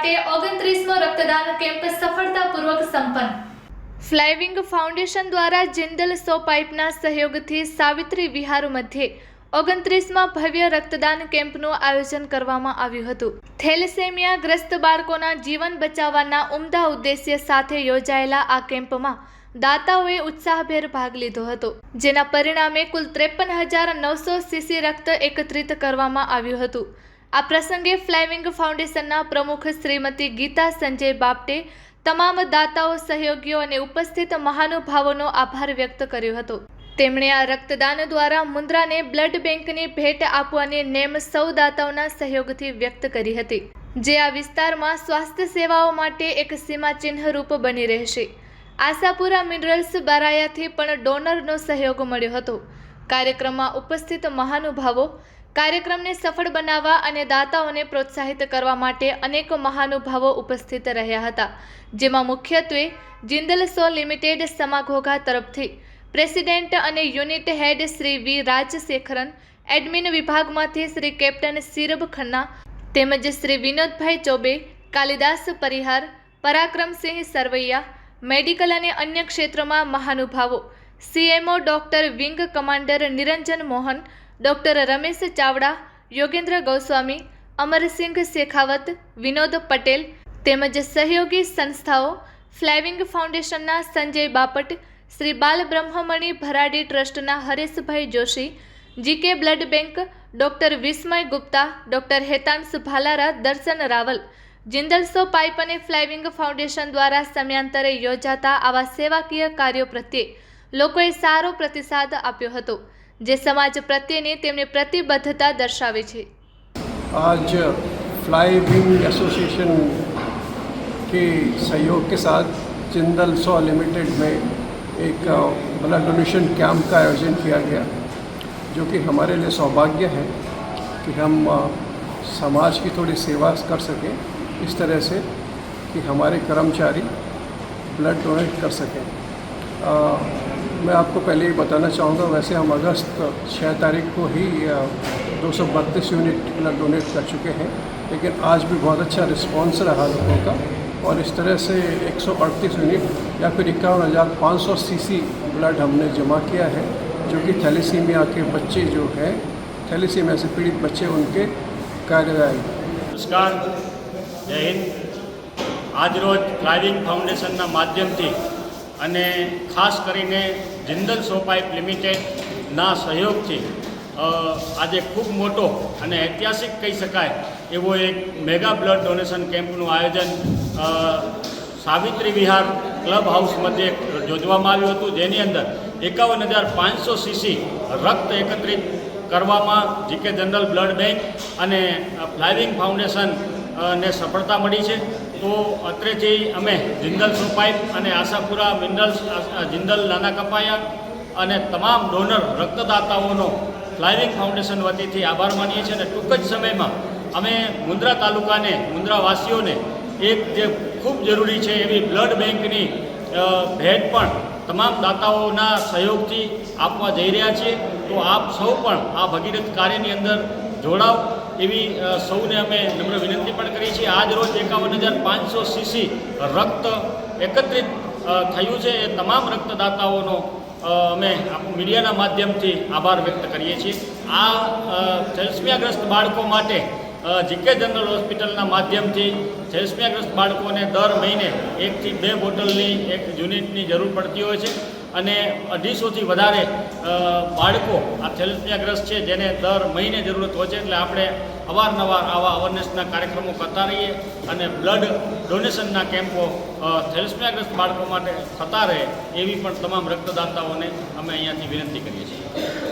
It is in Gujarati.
માટે ઓગણત્રીસમો રક્તદાન કેમ્પ સફળતાપૂર્વક સંપન્ન. ફ્લાઇવિંગ ફાઉન્ડેશન દ્વારા જિંદલ સો પાઇપના સહયોગથી સાવિત્રી વિહાર મધ્યે ઓગણત્રીસમાં ભવ્ય રક્તદાન કેમ્પનું આયોજન કરવામાં આવ્યું હતું. થેલેસેમિયા ગ્રસ્ત બાળકોના જીવન બચાવવાના ઉમદા ઉદ્દેશ્ય સાથે યોજાયેલા આ કેમ્પમાં દાતાઓએ ઉત્સાહભેર ભાગ લીધો હતો, જેના પરિણામે કુલ ત્રેપન હજાર નવસો સીસી રક્ત એકત્રિત કરવામાં આવ્યું હતું. આ પ્રસંગે ફ્લાઇવિંગ ફાઉન્ડેશનના પ્રમુખ શ્રીમતી ગીતા સંજય બાપટે તમામ દાતાઓ, સહયોગીઓ અને ઉપસ્થિત મહાનુભાવોનો આભાર વ્યક્ત કર્યો હતો. તેમણે આ રક્તદાન દ્વારા મુન્દ્રાને બ્લડ બેંકની ભેટ આપવાની નેમ સૌ દાતાઓના સહયોગથી વ્યક્ત કરી હતી. જે આ વિસ્તારમાં સ્વાસ્થ્ય સેવાઓ માટે એક સીમાચિહ્ન રૂપ બની રહેશે. આશાપુરા મિનરલ્સ બારાયાથી પણ ડોનરનો સહયોગ મળ્યો હતો. કાર્યક્રમમાં ઉપસ્થિત મહાનુભાવો કાર્યક્રમને સફળ બનાવવા અને દાતાઓને પ્રોત્સાહિત કરવા માટે અનેક મહાનુભાવો ઉપસ્થિત રહ્યા હતા, જેમાં મુખ્યત્વે જિંદલ સો લિમિટેડ સમાઘોઘા તરફથી પ્રેસિડેન્ટ અને unit head Shri V Rajasekharan, admin વિભાગમાંથી શ્રી કેપ્ટન સિરબ ખન્ના તેમજ શ્રી વિનોદભાઈ ચોબે, કાલિદાસ પરિહાર, પરાક્રમસિંહ સરવૈયા, મેડિકલ અને અન્ય ક્ષેત્રોમાં મહાનુભાવો, CMO doctor wing commander Niranjan Mohan doctor Ramesh Chavda, Yogendra Goswami Amarsinh Shekhawat, Vinod Patel તેમજ સહયોગી સંસ્થાઓ ફ્લાઇવિંગ ફાઉન્ડેશનના સંજય બાપટ, શ્રી બાલ બ્રહ્મમણી ભરાડી ટ્રસ્ટના Hareshbhai Joshi, GK blood bank, doctor Vismay Gupta, doctor Hetansh Bhalara, Darshan Raval, જિંદલસો pipe અને ફ્લાઇવિંગ ફાઉન્ડેશન દ્વારા સમયાંતરે યોજાતા આવા સેવાકીય કાર્યો પ્રત્યે લોકોએ સારો પ્રતિસાદ આપ્યો હતો. જે સમાજ પ્રત્યેની તેમની પ્રતિબદ્ધતા દર્શાવે છે आज फ्लाई विंग एसोसिएशन के सहयोग के साथ जिंदल सौ लिमिटेड में एक ब्लड डोनेशन कैंप का आयोजन किया गया जो कि हमारे लिए सौभाग्य है कि हम अ, समाज की थोड़ी सेवा कर सकें इस तरह से कि हमारे कर्मचारी ब्लड डोनेट कर सकें अ, मैं आपको पहले ही बताना चाहूँगा वैसे हम अगस्त छः तारीख को ही दो सौ बत्तीस यूनिट ब्लड डोनेट कर चुके हैं लेकिन आज भी बहुत अच्छा रिस्पॉन्स रहा लोगों का और इस तरह से एक सौ अड़तीस यूनिट या फिर इक्यावन हज़ार पाँच सौ सी सी ब्लड हमने जमा किया है जो कि थैलीसीमिया के बच्चे जो हैं थैलीसीमिया से पीड़ित बच्चे उनके कार्य आएंगे નમસ્કાર જય હિન્દ આજરોજ ફ્લાઇવિંગ ફાઉન્ડેશનના માધ્યમથી અને ખાસ કરીને જિંદલ સોપાઇપ લિમિટેડના સહયોગથી આજે ખૂબ મોટો અને ઐતિહાસિક કહી શકાય એવો એક મેગા બ્લડ ડોનેશન કેમ્પનું આયોજન સાવિત્રી વિહાર ક્લબ હાઉસ મધ્યે યોજવામાં આવ્યું હતું. જેની અંદર એકાવન હજાર પાંચસો સીસી રક્ત એકત્રિત કરવામાં જીકે જનરલ બ્લડ બેંક અને ફ્લાઇવિંગ ફાઉન્ડેશન ને સફળતા મળી છે. તો અત્રે જઈ અમે જિંદલ સોપાઇપ અને આશાપુરા મિનરલ્સ જિંદલ નાના કપાયા અને તમામ ડોનર રક્તદાતાઓનો ફ્લાઇવિંગ ફાઉન્ડેશન વતીથી આભાર માનીએ છીએ અને ટૂંક જ સમયમાં અમે મુન્દ્રા તાલુકાને, મુન્દ્રાવાસીઓને એક જે ખૂબ જરૂરી છે એવી બ્લડ બેંકની ભેટ પણ તમામ દાતાઓના સહયોગથી આપવા જઈ રહ્યા છીએ. તો આપ સૌ પણ આ ભગીરથ કાર્યની અંદર જોડાવ. એવી સૌને અમે નમ્ર વિનંતી પણ કરીએ છીએ આજ રોજ એકાવન હજાર પાંચસો સીસી રક્ત એકત્રિત થયું છે. એ તમામ રક્તદાતાઓનો અમે મીડિયાના માધ્યમથી આભાર વ્યક્ત કરીએ છીએ. આ થેલ્સમિયાગ્રસ્ત બાળકો માટે જીકે જનરલ હોસ્પિટલના માધ્યમથી થેલ્સમિયાગ્રસ્ત બાળકોને દર મહિને એકથી બે બોટલની એક યુનિટની જરૂર પડતી હોય છે અને અઢીસોથી વધારે બાળકો આ થેલ્સમિયાગ્રસ્ત છે જેને દર મહિને જરૂરત હોય છે. એટલે આપણે અવારનવાર આવા અવેરનેસના કાર્યક્રમો કરતા રહીએ અને બ્લડ ડોનેશનના કેમ્પો થેલેસમિયાગ્રસ્ત બાળકો માટે થતા રહે એવી પણ તમામ રક્તદાતાઓને અમે અહીંયાથી વિનંતી કરીએ છીએ.